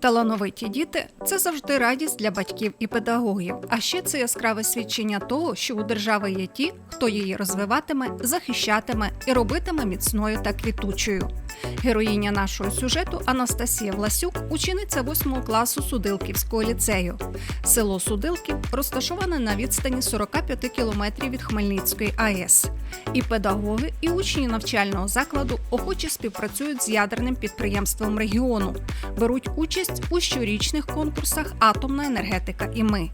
Талановиті діти це завжди радість для батьків і педагогів. А ще це яскраве свідчення того, що у держави є ті, хто її розвиватиме, захищатиме і робитиме міцною та квітучою. Героїня нашого сюжету Анастасія Власюк, учениця 8 класу Судилківського ліцею. Село Судилків розташоване на відстані 45 кілометрів від Хмельницької АЕС. І педагоги, і учні навчального закладу охоче співпрацюють з ядерним підприємством регіону, беруть участь у щорічних конкурсах Атомна енергетика і ми.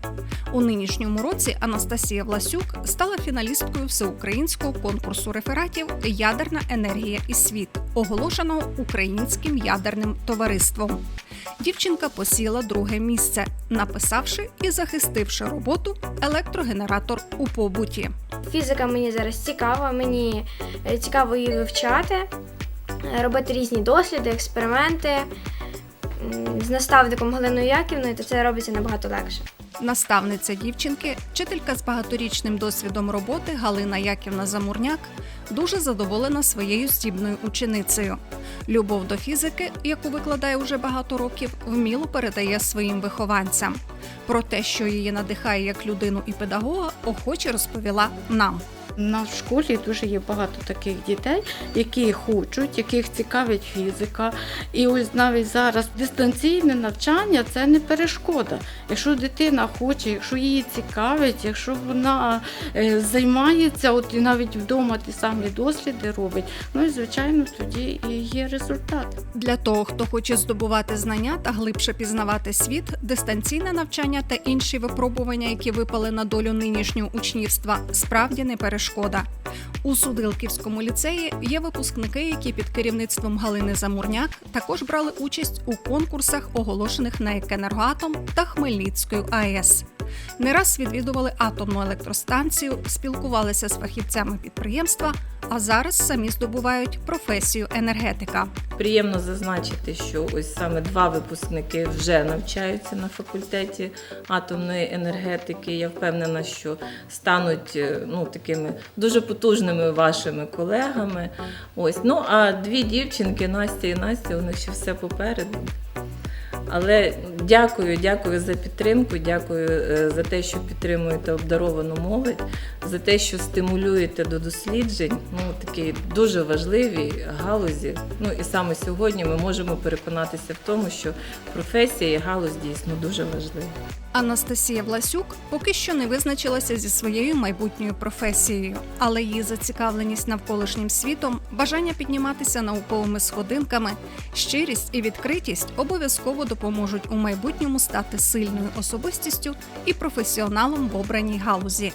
У нинішньому році Анастасія Власюк стала фіналісткою всеукраїнського конкурсу рефератів Ядерна енергія і світ, оголошеного Українським ядерним товариством. Дівчинка посіла друге місце, написавши і захистивши роботу електрогенератор у побуті. Фізика мені зараз цікава, мені е, цікаво її вивчати, робити різні досліди, експерименти. З наставником Галиною Яківною, то це робиться набагато легше. Наставниця дівчинки, вчителька з багаторічним досвідом роботи Галина Яківна Замурняк, дуже задоволена своєю стібною ученицею. Любов до фізики, яку викладає уже багато років, вміло передає своїм вихованцям. Про те, що її надихає як людину і педагога, охоче розповіла нам. В школі дуже є багато таких дітей, які хочуть, яких цікавить фізика. І ось навіть зараз дистанційне навчання це не перешкода. Якщо дитина хоче, якщо її цікавить, якщо вона е, займається, от і навіть вдома ті самі досліди робить, ну і звичайно тоді і є результат. Для того, хто хоче здобувати знання та глибше пізнавати світ, дистанційне навчання та інші випробування, які випали на долю нинішнього учнівства, справді не перешкода. У Судилківському ліцеї є випускники, які під керівництвом Галини Замурняк також брали участь у конкурсах, оголошених на «Екенергоатом» та Хмельницькою АЕС. Не раз відвідували атомну електростанцію, спілкувалися з фахівцями підприємства, а зараз самі здобувають професію енергетика. Приємно зазначити, що ось саме два випускники вже навчаються на факультеті атомної енергетики. Я впевнена, що стануть е, ну, такими дуже потужними вашими колегами. Ось. Ну а дві дівчинки, Настя і Настя, у них ще все попереду. Але дякую, дякую за підтримку, дякую е, за те, що підтримуєте обдаровану молодь, за те, що стимулюєте до досліджень. Ну такі дуже важливі галузі. Ну і саме сьогодні ми можемо переконатися в тому, що професія і галузь дійсно дуже важлива. Анастасія Власюк поки що не визначилася зі своєю майбутньою професією, але її зацікавленість навколишнім світом, бажання підніматися науковими сходинками, щирість і відкритість обов'язково допоможуть у майбутньому стати сильною особистістю і професіоналом в обраній галузі.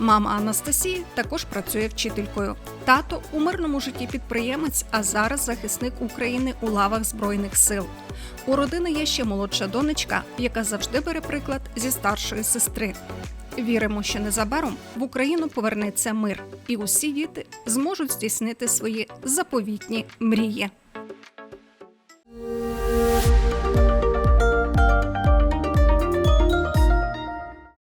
Мама Анастасії також працює вчителькою. Тато у мирному житті підприємець, а зараз захисник України у лавах Збройних сил. У родини є ще молодша донечка, яка завжди бере приклад зі старшої сестри. Віримо, що незабаром в Україну повернеться мир, і усі діти зможуть здійснити свої заповітні мрії.